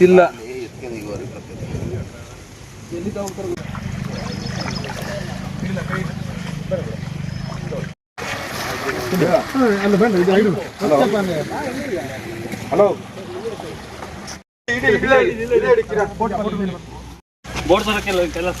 ಇಲ್ಲ. Hello board ತರಕ್ಕೆಲ್ಲ ಕೆಲಸ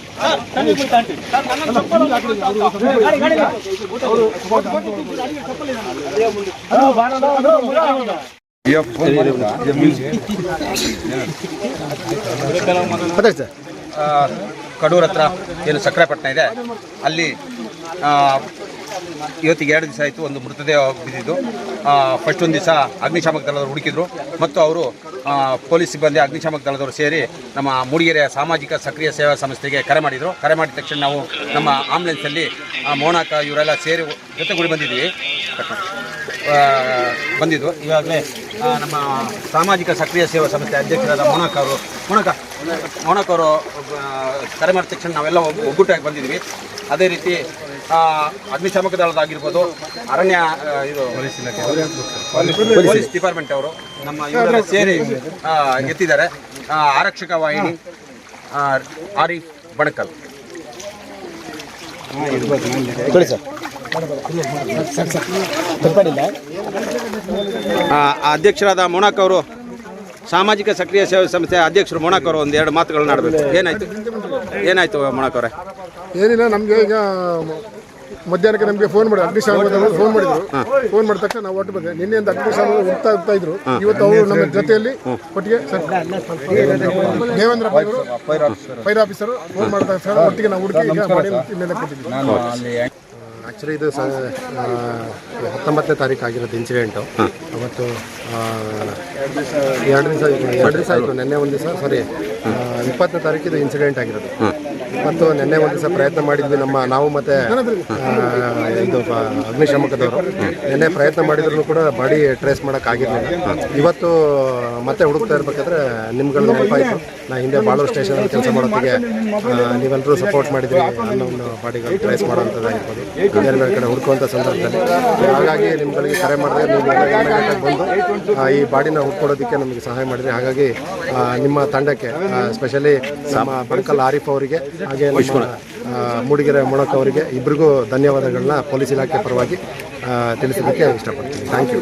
ಕಡೂರ್ ಹತ್ರ ಏನು ಸಕ್ಕರೆಪಟ್ಟಣ ಇದೆ ಅಲ್ಲಿ ಇವತ್ತಿಗೆ ಎರಡು ದಿವಸ ಆಯಿತು, ಒಂದು ಮೃತದೇಹ ಬಿದ್ದಿದ್ದು. ಫಸ್ಟ್ ಒಂದು ದಿವಸ ಅಗ್ನಿಶಾಮಕ ದಳದವರು ಹುಡುಕಿದ್ರು. ಮತ್ತು ಅವರು ಪೊಲೀಸ್ ಸಿಬ್ಬಂದಿ ಅಗ್ನಿಶಾಮಕ ದಳದವರು ಸೇರಿ ನಮ್ಮ ಮೂಡಿಗೆರೆಯ ಸಾಮಾಜಿಕ ಸಕ್ರಿಯ ಸೇವಾ ಸಂಸ್ಥೆಗೆ ಕರೆ ಮಾಡಿದರು. ಕರೆ ಮಾಡಿದ ತಕ್ಷಣ ನಾವು ನಮ್ಮ ಆಂಬುಲೆನ್ಸಲ್ಲಿ ಮೋನಾಕ ಇವರೆಲ್ಲ ಸೇರಿ ಜೊತೆಗೂಡಿ ಬಂದಿದ್ದೀವಿ ಬಂದಿದ್ದು. ಈಗಾಗಲೇ ನಮ್ಮ ಸಾಮಾಜಿಕ ಸಕ್ರಿಯ ಸೇವಾ ಸಂಸ್ಥೆ ಅಧ್ಯಕ್ಷರಾದ ಮೋನಾಕ ಅವರು ಮೋನಕ ಆ, ಕರೆ ಮಾಡಿದ ತಕ್ಷಣ ನಾವೆಲ್ಲ ಒಗ್- ಒಗ್ಗಟ್ಟಾಗಿ ಬಂದಿದ್ವಿ ಅದೇ ರೀತಿ ಅಗ್ನಿಶಾಮಕ ದಳದಾಗಿರ್ಬೋದು ಅರಣ್ಯ ಇದು ಪೊಲೀಸ್ ಡಿಪಾರ್ಟ್ಮೆಂಟ್ ಅವರು ನಮ್ಮ ಸೇರಿ ಎತ್ತಿದ್ದಾರೆ. ಆರಕ್ಷಕ ವಾಹಿನಿ ಆರಿಫ್ ಬಣಕಲ್. ಅಧ್ಯಕ್ಷರಾದ ಮೊಣಕ್ ಅವರು ಸಾಮಾಜಿಕ ಸಕ್ರಿಯ ಸೇವಾ ಸಂಸ್ಥೆ ಅಧ್ಯಕ್ಷರು ಮೊಣಕರು ಒಂದು ಎರಡು ಮಾತುಗಳನ್ನ ಆಡಬೇಕು. ಏನಾಯ್ತು? ಏನಾಯ್ತು ಮೊಣಾಕ್ ಏನಿಲ್ಲ ನಮಗೆ ಈಗ ಮಧ್ಯಾಹ್ನಕ್ಕೆ ನಮಗೆ ಫೋನ್ ಮಾಡಿ ಅಗ್ನಿಶಾಮಕದವರು ಫೋನ್ ಮಾಡಿದ್ರು. ಫೋನ್ ಮಾಡಿದ ತಕ್ಷಣ ನಾವು ಒಟ್ಟು ಬಂದೆ. ನಿನ್ನೆಯಿಂದ ಅಗ್ನಿಶಾಮಕ ಹೋಗ್ತಾ ಹೋಗ್ತಾ ಇದ್ರು. ಇವತ್ತು ಅವರು ನಮ್ಮ ಜೊತೆಯಲ್ಲಿ ಒಟ್ಟಿಗೆ sir Devendra fire officer. Phone ಮಾಡಿದ ತಕ್ಷಣ ಒಟ್ಟಿಗೆ ನಾವು ಹುಡುಕಿ ಈಗ ಮಾಡಿ ಆ್ಯಕ್ಚುಲಿ ಇದು ಸ ಹತ್ತೊಂಬತ್ತನೇ ತಾರೀಕು ಆಗಿರೋದು ಇನ್ಸಿಡೆಂಟು ಅವತ್ತು ಎರಡು ದಿವಸ ಎರಡು ದಿವಸ ಆಯಿತು. ನಿನ್ನೆ ಒಂದು ದಿವಸ ಸಾರಿ ಇಪ್ಪತ್ತನೇ ತಾರೀಕು ಇದು ಇನ್ಸಿಡೆಂಟ್ ಆಗಿರೋದು ಮತ್ತು ನಿನ್ನೆ ಒಂದು ದಿವಸ ಪ್ರಯತ್ನ ಮಾಡಿದ್ವಿ ನಮ್ಮ ನಾವು ಮತ್ತೆ ಇದು ಅಗ್ನಿಶಾಮಕದವರು. ನಿನ್ನೆ ಪ್ರಯತ್ನ ಮಾಡಿದ್ರು ಕೂಡ ಬಾಡಿ ಟ್ರೇಸ್ ಮಾಡೋಕ್ಕಾಗಿರಲಿಲ್ಲ ಇವತ್ತು ಮತ್ತೆ ಹುಡುಕ್ತಾ ಇರ್ಬೇಕಾದ್ರೆ ನಿಮ್ಗಳ ನೆನಪಾಯಿತು. ನಾ ಹಿಂದೆ ಬಾಳೂರು ಸ್ಟೇಷನಲ್ಲಿ ಕೆಲಸ ಆ, ನೀವೆಲ್ಲರೂ ಸಪೋರ್ಟ್ ಮಾಡಿದ್ರಿ ಅನ್ನೋ ಒಂದು ಬಾಡಿಗಳು ಟ್ರೇಸ್ ಮಾಡೋಂಥದ್ದಾಗಿರ್ಬೋದು ಬೇರೆ ಬೇರೆ ಕಡೆ ಹುಡುಕುವಂತ ಸಂದರ್ಭದಲ್ಲಿ. ಹಾಗಾಗಿ ನಿಮ್ಗಳಿಗೆ ಕರೆ ಮಾಡಿದ್ರೆ ನೀವು ಬಂದು ಈ ಬಾಡಿನ ಹುಡ್ಕೊಡೋದಕ್ಕೆ ನಮಗೆ ಸಹಾಯ ಮಾಡಿದ್ರಿ. ಹಾಗಾಗಿ ನಿಮ್ಮ ತಂಡಕ್ಕೆ ಸ್ಪೆಷಲಿ ನಮ್ಮ ಬಣಕಲ್ ಆರಿಫ್ ಅವರಿಗೆ ಹಾಗೆ ಮೂಡಿಗೆರೆ ಮೊಣಕ್ ಅವರಿಗೆ ಇಬ್ಬರಿಗೂ ಧನ್ಯವಾದಗಳನ್ನ ಪೊಲೀಸ್ ಇಲಾಖೆ ಪರವಾಗಿ ತಿಳಿಸೋದಕ್ಕೆ ಇಷ್ಟಪಡ್ತೀನಿ. ಥ್ಯಾಂಕ್ ಯು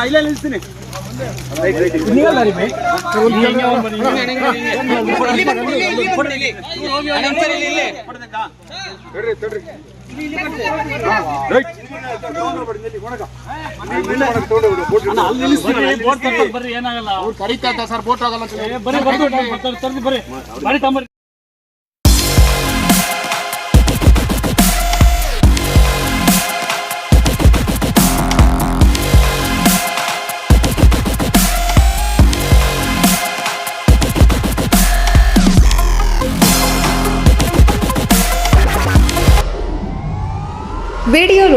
ಇಲ್ಲೇ ನಿಲ್ಲಿಸ್ತೀನಿ ಬರ್ರಿ ಏನಾಗಲ್ಲ ಕರೀತಾ ಸರ್ ಬೋಟ್ ಆಗಲ್ಲ ಬರ್ರಿ ಬರ್ರಿ ಬರ್ರಿ